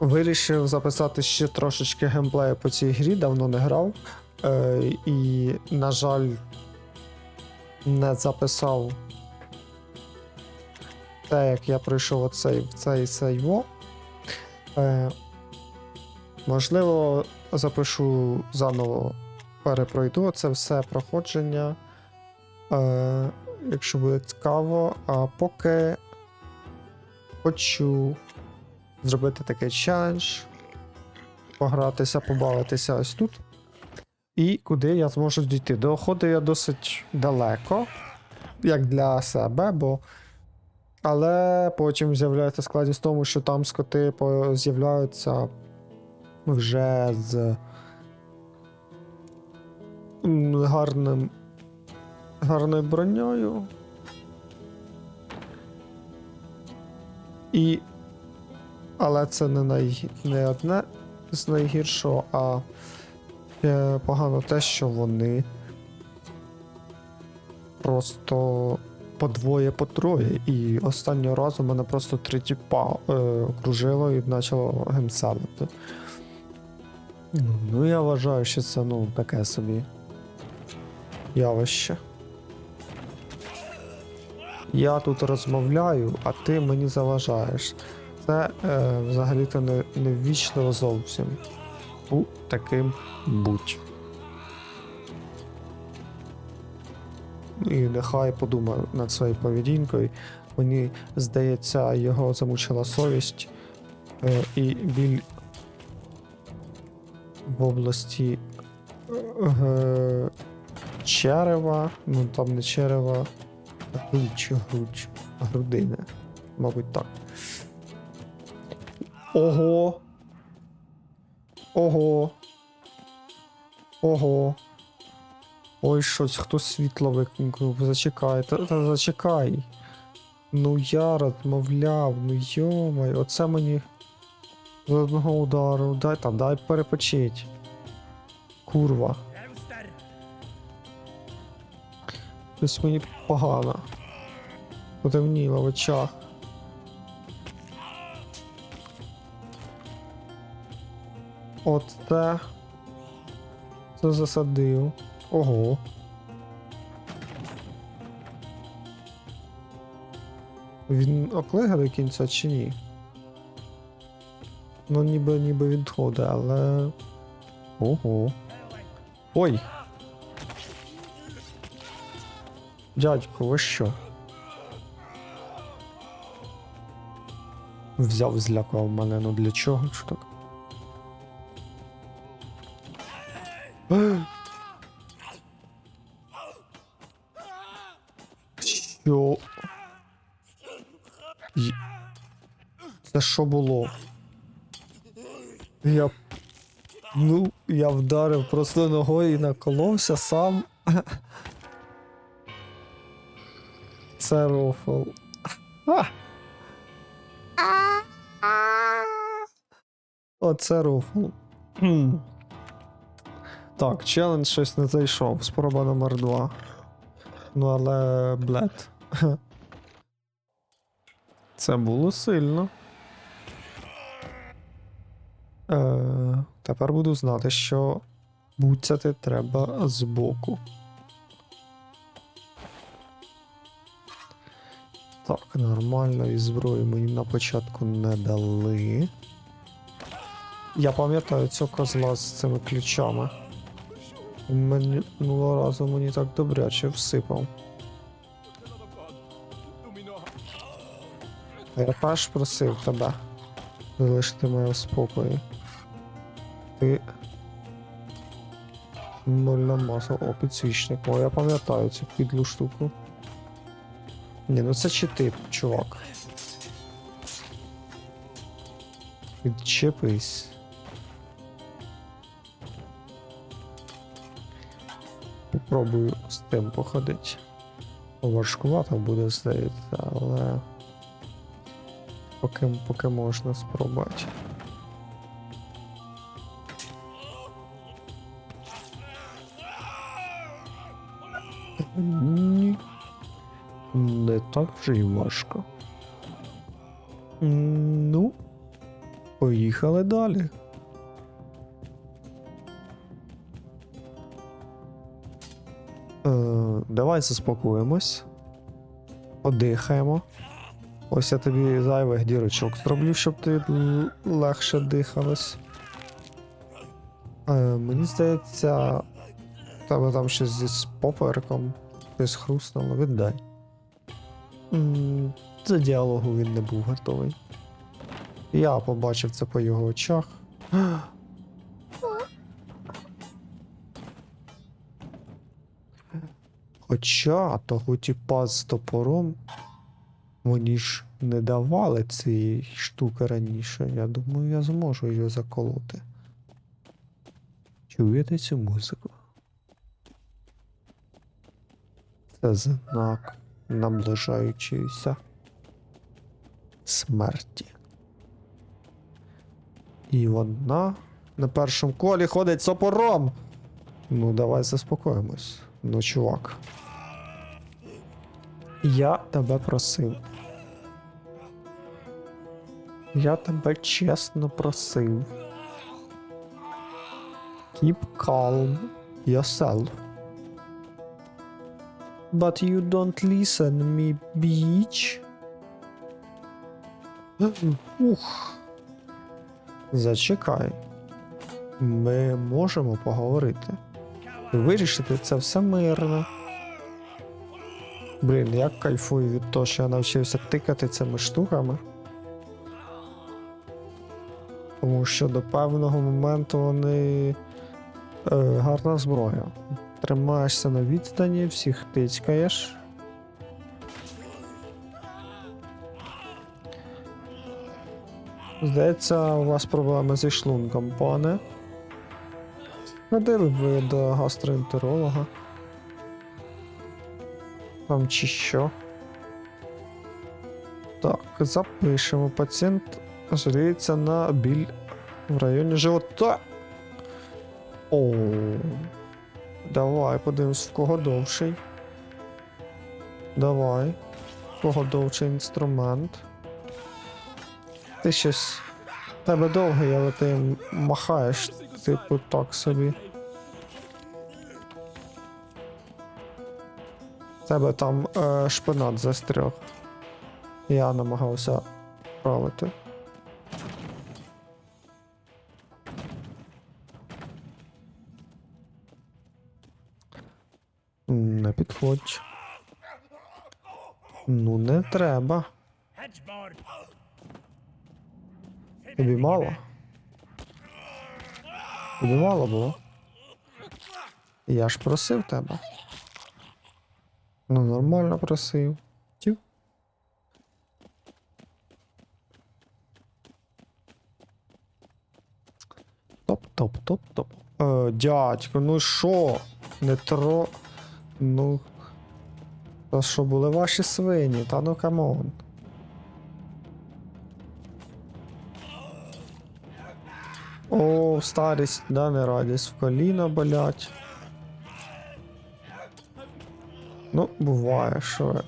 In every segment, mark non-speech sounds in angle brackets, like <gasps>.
Вирішив записати ще трошечки геймплею по цій грі, давно не грав. Е, і, на жаль, не записав те, як я пройшов оцей, цей сейво. Е, можливо, запишу заново, перепройду це все проходження. Е, якщо буде цікаво, а поки хочу зробити такий челендж, погратися, побавитися ось тут. І куди я зможу дійти. Доходив я досить далеко, як для себе, бо. Але потім з'являється складність в тому, що там скоти з'являються вже з гарним, гарною броньою. І але це не, най... не одне з найгіршого, а ще погано те, що вони просто по двоє, по троє. І останнього разу мене просто три тіпа е, окружило і почало гемселити. Ну, Ну, я вважаю, що це ну, таке собі явище. Я тут розмовляю, а ти мені заважаєш. Це е, взагалі-то не, не ввічливо зовсім. У таким будь. І нехай подумає над своєю поведінкою. Мені здається, його замучила совість е, і біль в області е, черева, ну там не черева, грудь, грудь, грудини. Мабуть, так. Ого. Ого. Ого. Ой, щось, хтось світло викликнув. Зачекай, та, та зачекай. Ну я розмовляв, ну йомай, оце мені з одного удару. Дай там, дай перепочить. Курва. Щось мені погано. Потемніло в очах. От те. Це засадив. Ого. Він оклега до кінця чи ні? Ну, ніби ніби відходить, але. Ого. Ой! Дядько, ви що? Взяв, злякав мене, ну для чого ж так? Що? Це що було? Я. Ну, я вдарив просто ногою і наколовся сам. Це рофл. Оце рофл. Так, челендж щось не зайшов. Спроба номер 2. Ну, але блед. <laughs> Це було сильно. Е, тепер буду знати, що буцяти треба збоку. Так, нормальної зброї мені на початку не дали. Я пам'ятаю цього козла з цими ключами. Минулого разу мені так добряче всипав. Теж просив тебе залишити мене в спокої. Ти. Нольна маса, о, підсвічник. О, я пам'ятаю цю підлу штуку. Ні, ну це чи ти, чувак. Відчепись. Попробую з тим походити. Важкувато буде, здається, але. Поки, поки можна спробувати. Ні. Не так вже й важко. Ну, Поїхали далі. Давай заспокоїмось. Подихаємо. Ось я тобі зайвих дірочок зроблю, щоб ти легше дихалось. Е, мені здається, тебе там щось зі попереком щось хрустнуло, віддай. За діалогу він не був готовий. Я побачив це по його очах. Хоча того тіпа з топором мені ж не давали цієї штуки раніше. Я думаю, я зможу її заколоти. Чуєте цю музику? Це знак наближаючоїся смерті. І вона на першому колі ходить з топором. Ну, давай заспокоїмось. Ну, чувак. Я тебе просив. Я тебе чесно просив. Keep calm yourself. But you don't listen me, bitch. <gasps> Ух. Зачекай. Ми можемо поговорити. Вирішити це все мирно. Блін, я кайфую від того, що я навчився тикати цими штуками. Тому що до певного моменту вони е, гарна зброя. Тримаєшся на відстані, всіх тицькаєш. Здається, у вас проблеми зі шлунком, пане. Ходили б ви до гастроентеролога. Там чи що? Так, запишемо. Пацієнт жаліється на біль в районі живота. О. Давай подивимось, в кого довший. Давай. В кого довший інструмент. Ти щось. Тебе довгий, але ти махаєш, типу, так собі. Тебе там е, шпинат застряг. Я намагався правити. Не підходь. Ну, не треба. Тобі мало? Тобі мало було? Я ж просив тебе. Ну, нормально просив. Тю. Топ, топ, топ, топ. Е, дядько, ну що? Не тро. Ну. Та що були ваші свині? Та ну камон. О, старість, да, не радість, в коліна болять. Ну, буває, що я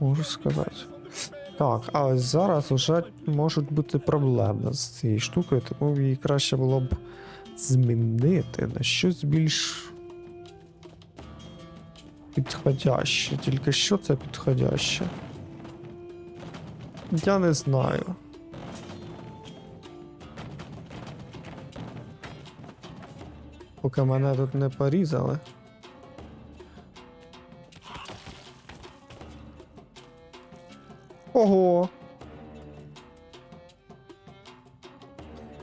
можу сказати. Так, а ось зараз вже можуть бути проблеми з цією штукою, тому її краще було б змінити на щось більш підходяще. Тільки що це підходяще? Я не знаю. Поки мене тут не порізали.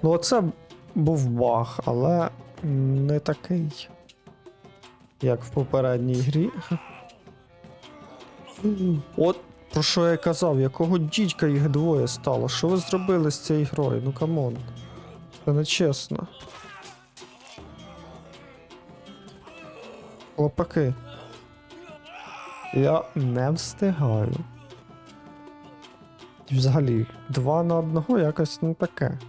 Ну, оце був баг, але не такий, як в попередній грі. От про що я казав, якого дідька їх двоє стало? Що ви зробили з цією грою? Ну камон. Це не чесно. Хлопаки. Я не встигаю. Взагалі, два на одного якось не таке.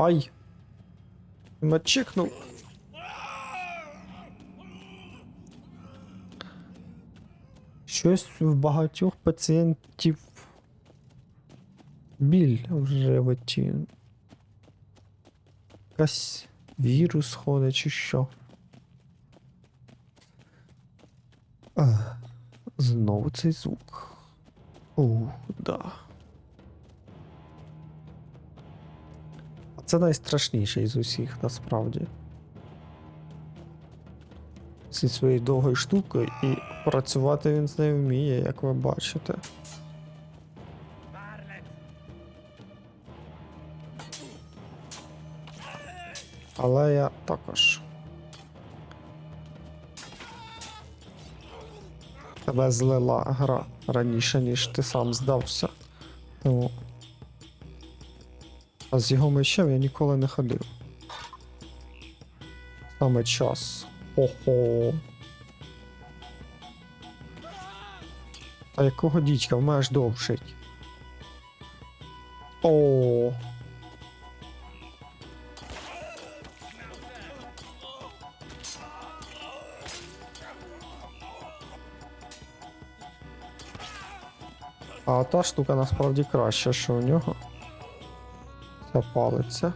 Ай! Начикнув. Щось в багатьох пацієнтів біль в животі. Якась вірус ходить чи що. Знову цей звук. Ух, да. Це найстрашніший з усіх насправді. Зі своєю довгою штукою і працювати він з нею вміє, як ви бачите. Але я також. Тебе злила гра раніше, ніж ти сам здався. Тому. А з його мечем я ніколи не ходив. Саме час. Ого. А якого дідька в мене ж довший? О. А та штука насправді краща, що у нього. Ця палиця.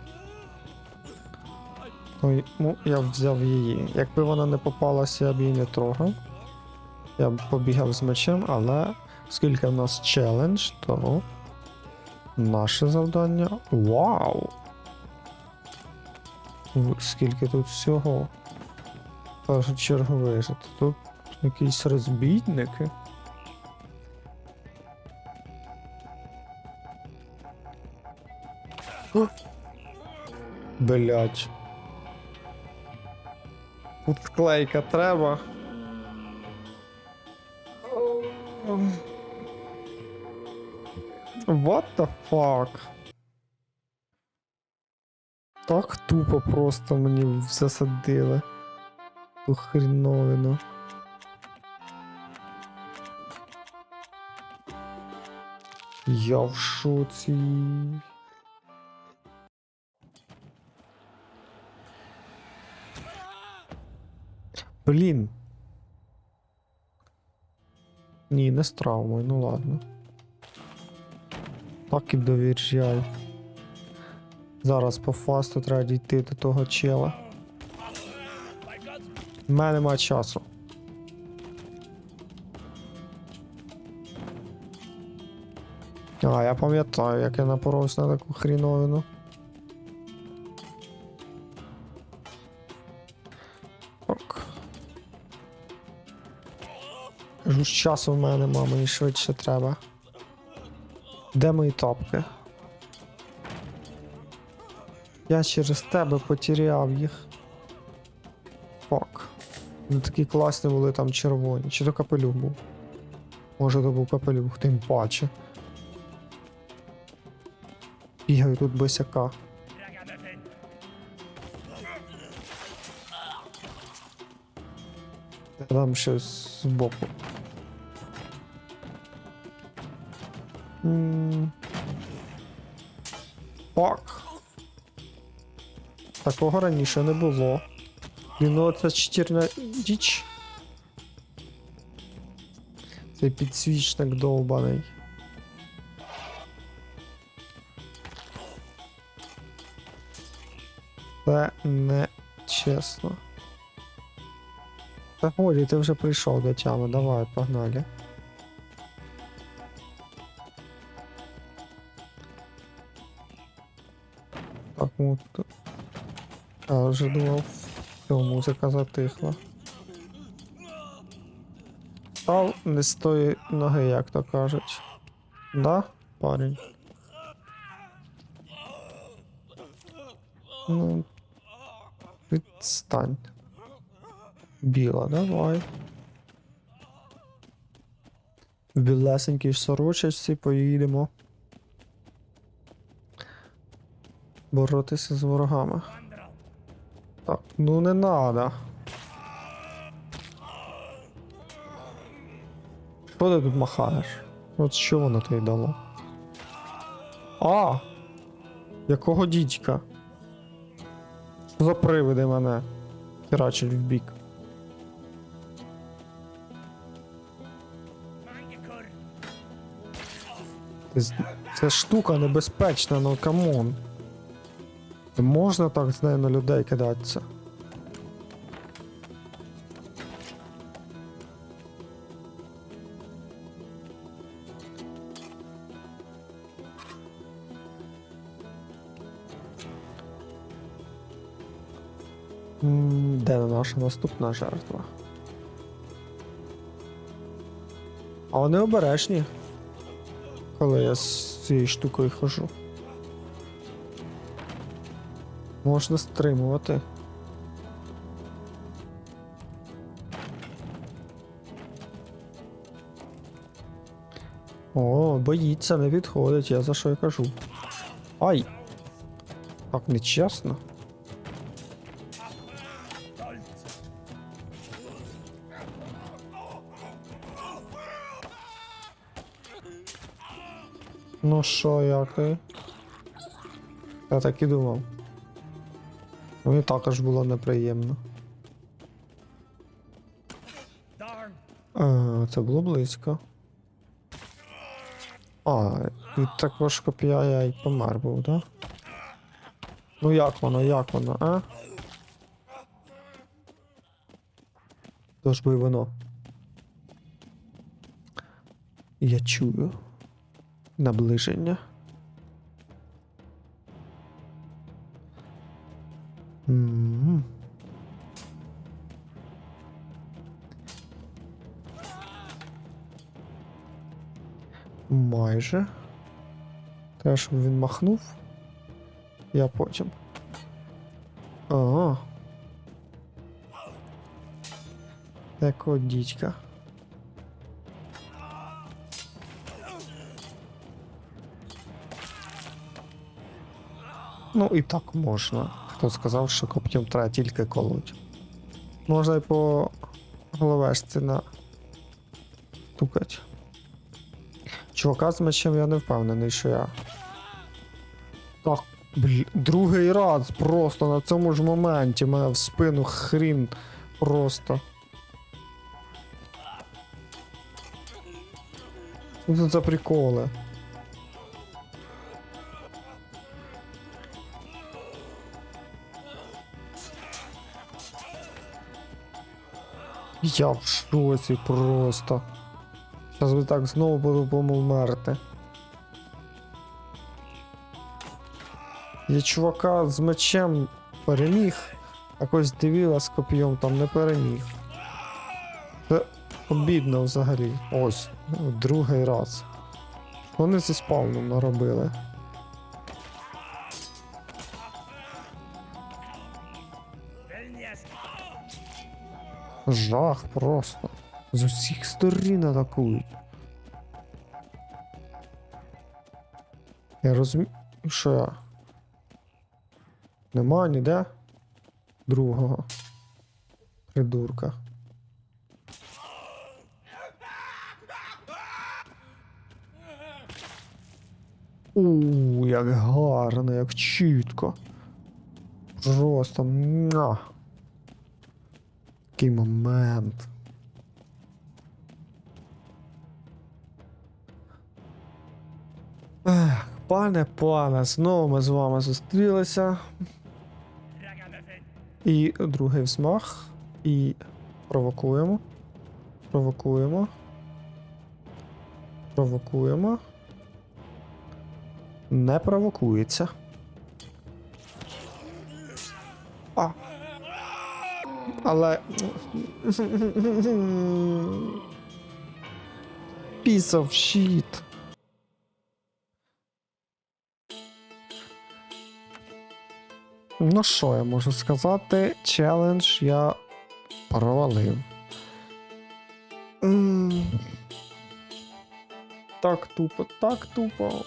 Ой, ну, я взяв її. Якби вона не попалася, я б її не трогав. Я б побігав з мечем, але оскільки в нас челендж, то наше завдання. Вау! Скільки тут всього. В першу чергу вижити. Тут якісь розбійники. Блять. Тут склейка треба. What the fuck? Так тупо просто мені засадили. Ту хріновину. Я в шоці. Блін. Ні, не з травмою, ну ладно. Так і довіряй. Зараз по фасту треба дійти до того чела. У мене нема часу. А, я пам'ятаю, як я напоровся на таку хріновину. Кажу, ж часу в мене нема, мені швидше треба. Де мої тапки? Я через тебе потеряв їх. Фак. Вони такі класні були там червоні. Чи то капелюх був? Може то був капелюх, тим паче. Бігаю тут босяка. Там щось збоку. М. Фак. Такого раніше не було. Ну це чотирна діч. Цей підсвічник довбаний. Це не чесно. Та годі, ти вже прийшов до тями, давай, погнали. Ну тут. Вже думав, все, музика затихла. Став не з тої ноги, як то кажуть. Да, парень? Ну. Відстань. Біла, давай. В білесенькій сорочечці поїдемо. Боротися з ворогами. Так, ну не надо. Що ти тут махаєш? От що воно тобі дало? А! Якого дідька? Що за привиди мене? Херачить в бік. Ця штука небезпечна, ну камон. Можна так з нею на людей кидатися. Де наша наступна жертва? А вони обережні, коли я з цією штукою хожу. Можна стримувати. О, боїться, не відходить, я за що й кажу. Ай! Так нечесно. Ну що, як ти? Я так і думав. Мені також було неприємно. А, це було близько. А, і також копія я й помер був, да? Ну як воно, як воно, а? Тож би воно. Я чую наближення. Майже. Те, щоб він махнув. Я потім. Ага. Такого дідька. Ну і так можна. Хто сказав, що коптям треба тільки колоть. Можна і по головешці на тукать. Чувака з мечем я не впевнений, що я. Так, бл... другий раз просто на цьому ж моменті мене в спину хрін просто. Що це за приколи? Я в шоці просто. Зараз би так знову буду померти. Я чувака з мечем переміг, а когось дивіла з коп'єм там не переміг. Це обідно взагалі. Ось, ну, другий раз. Вони зі спавном наробили. Жах просто. З усіх сторін атакують. Я розумію, що я. Нема ніде другого придурка. У, як гарно, як чітко. Просто. Такий момент. Пане, пане, знову ми з вами зустрілися. І другий взмах. І провокуємо. Провокуємо. Провокуємо. Не провокується. А. Але. Piece of shit. Ну що я можу сказати? Челендж я провалив. М. Так тупо, так тупо.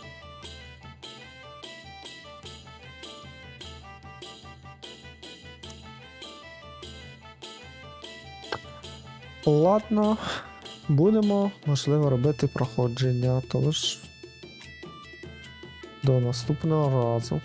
Ладно, будемо, можливо, робити проходження, тож до наступного разу.